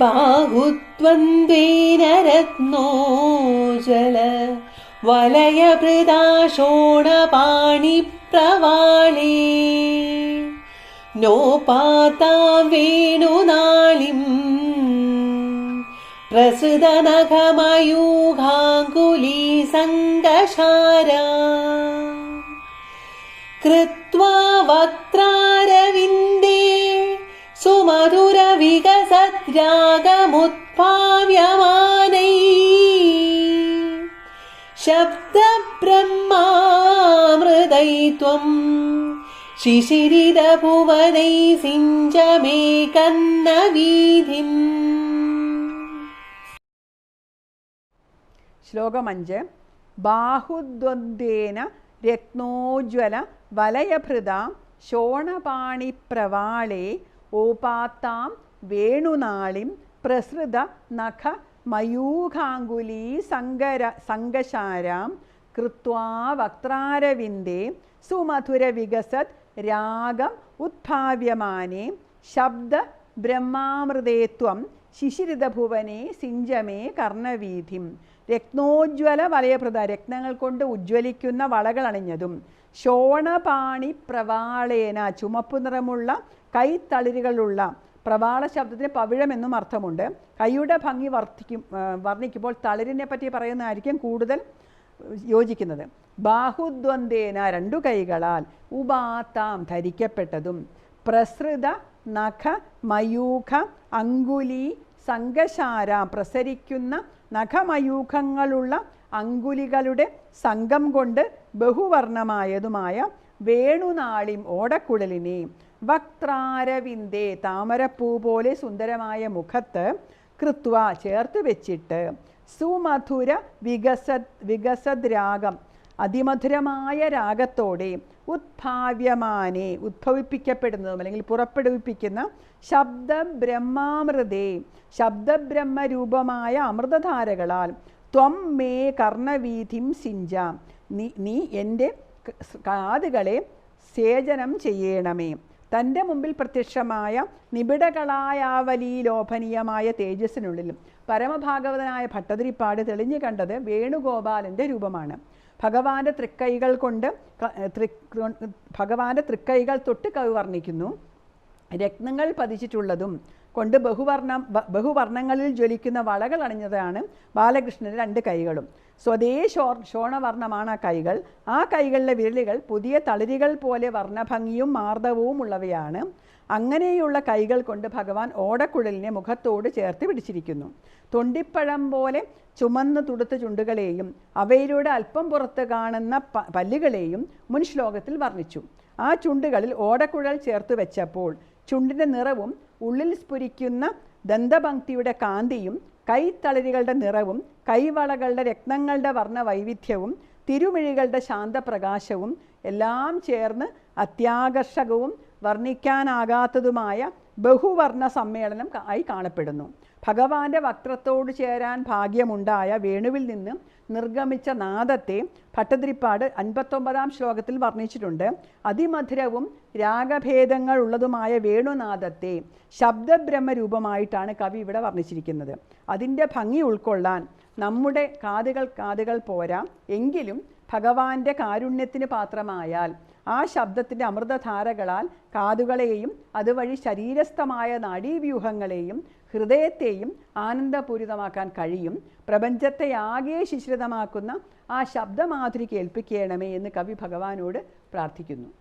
ബാഹുത്വന്ദേനരത്നോജല വലയഭൃതാശോണപാണിപ്രവാളേ. നോപാതാം വേണുനാളിം प्रसृदनघमयूघाङ्गुलीसङ्गशारा कृत्वा वक्त्रा രാഗമുത്പാവ്യമാനൈ ശബ്ദബ്രഹ്മാമൃതൈ ത്വം ശിശിരിതഭുവനൈ സിഞ്ചമേ കന്നവീതിം ശ്ലോകം അഞ്ച്. ബാഹുദ്വന്ദ്വേന രത്നോജ്വല വലയഭൃത ശോണപാണിപ്രവാളേ ഓപാത്താം വേണുനാളിം പ്രസൃത നഖ മയൂഖാങ്കുലീ സങ്കര സങ്കശാരാം കൃത്വാ വക്രാരവിന്ദേ സുമധുര വികസത് രാഗം ഉത്ഭാവ്യമാനേ ശബ്ദ ബ്രഹ്മാമൃതേത്വം ശിശിരിതഭുവനെ സിഞ്ചമേ കർണവീഥിം. രത്നോജ്വല വലയപ്രദ രത്നങ്ങൾ കൊണ്ട് ഉജ്ജ്വലിക്കുന്ന വളകളണിഞ്ഞതും ശോണപാണി പ്രവാളേന ചുമപ്പു നിറമുള്ള കൈത്തളിരുകളുള്ള പ്രവാള ശബ്ദത്തിന് പവിഴം എന്നും അർത്ഥമുണ്ട്. കൈയുടെ ഭംഗി വർദ്ധിക്കും വർണിക്കുമ്പോൾ തളിരിനെ പറ്റി പറയുന്നതായിരിക്കും കൂടുതൽ യോജിക്കുന്നത്. ബാഹുദ്വന്ദേന രണ്ടു കൈകളാൽ ഉപാത്താം ധരിക്കപ്പെട്ടതും. പ്രസൃത നഖ മയൂഖ അങ്കുലി സംഘശാര പ്രസരിക്കുന്ന നഖമയൂഖങ്ങളുള്ള അങ്കുലികളുടെ സംഘം കൊണ്ട് ബഹുവർണമായതുമായ വേണുനാളിം ഓടക്കുഴലിനെ വക്രാരവിന്ദേ താമരപ്പൂ പോലെ സുന്ദരമായ മുഖത്ത് കൃത്വ ചേർത്ത് വെച്ചിട്ട് സുമധുര വികസ വികസദ്രാഗം അതിമധുരമായ രാഗത്തോടെ ഉത്ഭാവ്യമാനെ ഉദ്ഭവിപ്പിക്കപ്പെടുന്നതും അല്ലെങ്കിൽ പുറപ്പെടുവിപ്പിക്കുന്ന ശബ്ദ ബ്രഹ്മാമൃതേ ശബ്ദബ്രഹ്മരൂപമായ അമൃതധാരകളാൽ ത്വം മേ കർണവീഥിം സിഞ്ചാം നീ നീ എന്റെ കാതുകളെ സേചനം ചെയ്യണമേ. തന്റെ മുമ്പിൽ പ്രത്യക്ഷമായ നിബിഡകളായാവലീലോഭനീയമായ തേജസ്സിനുള്ളിലും പരമഭാഗവതനായ ഭട്ടതിരിപ്പാട് തെളിഞ്ഞു കണ്ടത് വേണുഗോപാലന്റെ രൂപമാണ്. ഭഗവാന്റെ തൃക്കൈകൾ കൊണ്ട് ഭഗവാന്റെ തൃക്കൈകൾ തൊട്ട് കവി വർണിക്കുന്നു രത്നങ്ങൾ പതിച്ചിട്ടുള്ളതും കൊണ്ട് ബഹുവർണ ബഹുവർണങ്ങളിൽ ജ്വലിക്കുന്ന വളകൾ അണിഞ്ഞതാണ് ബാലകൃഷ്ണന്റെ രണ്ട് കൈകളും. സ്വതേ ശോ ശോണവർണമാണ് ആ കൈകൾ. ആ കൈകളിലെ വിരലുകൾ പുതിയ തളിരികൾ പോലെ വർണഭംഗിയും മാർദ്ദവവും ഉള്ളവയാണ്. അങ്ങനെയുള്ള കൈകൾ കൊണ്ട് ഭഗവാൻ ഓടക്കുഴലിനെ മുഖത്തോട് ചേർത്ത് പിടിച്ചിരിക്കുന്നു. തൊണ്ടിപ്പഴം പോലെ ചുമന്ന് തുടുത്ത ചുണ്ടുകളെയും അവയിലൂടെ അല്പം പുറത്ത് കാണുന്ന പ- പല്ലുകളെയും മുൻ ശ്ലോകത്തിൽ വർണിച്ചു. ആ ചുണ്ടുകളിൽ ഓടക്കുഴൽ ചേർത്ത് വെച്ചപ്പോൾ ചുണ്ടിന്റെ നിറവും ഉള്ളിൽ സ്ഫുരിക്കുന്ന ദന്തപംക്തിയുടെ കാന്തിയും കൈത്തളരികളുടെ നിറവും കൈവളകളുടെ രക്തങ്ങളുടെ വർണ വൈവിധ്യവും തിരുമിഴികളുടെ ശാന്തപ്രകാശവും എല്ലാം ചേർന്ന് അത്യാകർഷകവും വർണിക്കാനാകാത്തതുമായ ബഹുവർണ സമ്മേളനം ആയി കാണപ്പെടുന്നു. ഭഗവാന്റെ വക്രത്തോട് ചേരാൻ ഭാഗ്യമുണ്ടായ വേണുവിൽ നിന്ന് നിർഗമിച്ച നാദത്തെ ഭട്ടതിരിപ്പാട് അൻപത്തൊമ്പതാം ശ്ലോകത്തിൽ വർണിച്ചിട്ടുണ്ട്. അതിമധുരവും രാഗഭേദങ്ങൾ ഉള്ളതുമായ വേണുനാദത്തെ ശബ്ദബ്രഹ്മരൂപമായിട്ടാണ് കവി ഇവിടെ വർണിച്ചിരിക്കുന്നത്. അതിന്റെ ഭംഗി ഉൾക്കൊള്ളാൻ നമ്മുടെ കാതുകൾ കാതുകൾ പോരാ. എങ്കിലും ഭഗവാന്റെ കാരുണ്യത്തിന് പാത്രമായാൽ ആ ശബ്ദത്തിന്റെ അമൃതധാരകളാൽ കാതുകളെയും അതുവഴി ശരീരസ്ഥമായ നാഡീവ്യൂഹങ്ങളെയും ഹൃദയത്തെയും ആനന്ദപൂരിതമാക്കാൻ കഴിയും. പ്രപഞ്ചത്തെ ആകെ ശിശ്രിതമാക്കുന്ന ആ ശബ്ദമാധുരി കേൾപ്പിക്കണമേ എന്ന് കവി ഭഗവാനോട് പ്രാർത്ഥിക്കുന്നു.